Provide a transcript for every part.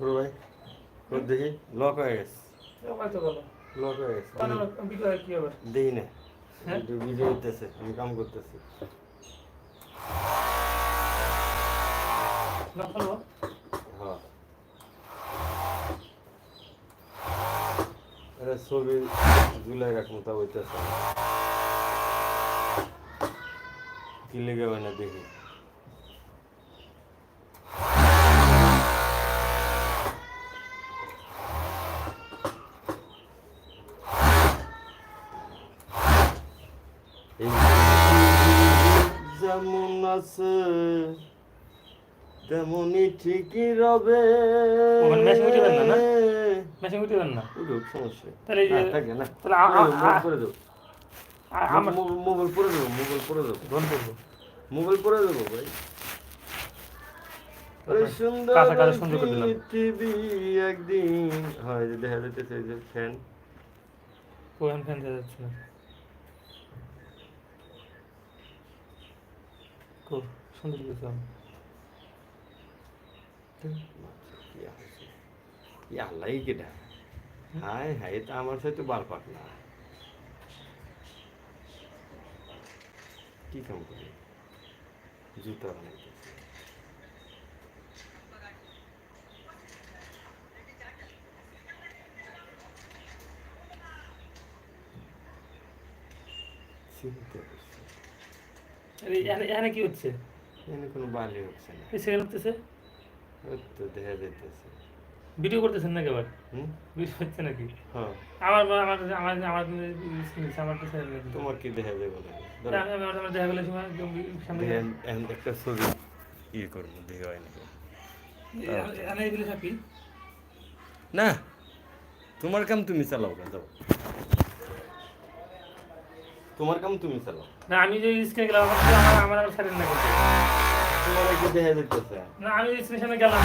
ছোট ভাই তোর দেখি? লক হয়ে গেছে। লক হয়ে গেছে। দেখি না। ভিডিও হইতেছে আমি কাম করতেছি। হ্যাঁ। ছবি জুলাই রাখব তা হইতেছে কি লেগে হয় না দেখি। এই যেমন আছে তেমনই ঠিকই রবে মেশিন উঠিবেন না, উঠুক, সমস্যা তাহলে থাকে না। তাহলে মোবাইল পরে দেবো। মোবাইল- পরে দেবো মোবাইল পরে দেবো ধন করব মোবাইল পরে দেবো ভাই সুন্দর সুন্দর করে পৃথিবী একদিন হয় দেখা যাইতেছে এই যে ফ্যান ফ্যান দেওয়া যাচ্ছে না খুব সুন্দর দিয়েছিলাম আল্লাহ কেটা হায় হায় এটা আমার সাথে বাল পাক না কি কাম করি জুতা বানাইতেছে চিন্তা এখানে কি হচ্ছে? এখানে কোনো বালি হচ্ছে না। সেকেন্ড হচ্ছে তো দেখা যাইতেছে। ভিডিও করতেছেন নাকি আবার? হুম? ভিডিও হচ্ছে নাকি? হ্যাঁ। আমার আমার আমার আমার আমার তোমার কি দেখা যাবে আমার দেখা গেলে সময় সামনে একটা ছবি ইয়ে করব দেখে হয় নাকি? না তোমার কাম তুমি চালাও না যাও। তোমার কাম তুমি চালাও? না আমি যে স্ক্রিনে গেলাম আমার আমার আর ছাড়েন না কিন্তু তোমার কি দেখা যাইতেছে? না আমি স্ক্রিনের সামনে গেলাম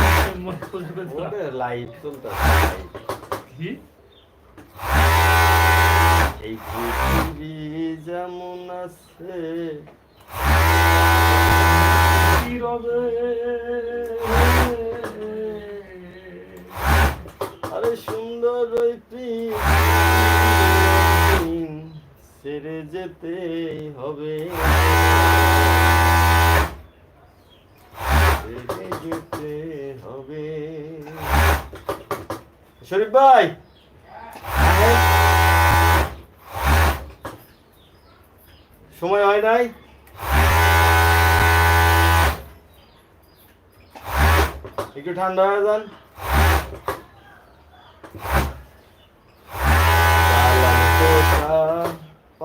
ওটা লাইভ চলতেছে কি? এই পৃথিবী যেমন আছে। আরে সুন্দর ওই যেতে হবে। যেতে হবে। শরীফ ভাই! সময় হয় নাই? একটু ঠান্ডা হয়ে যান পাকা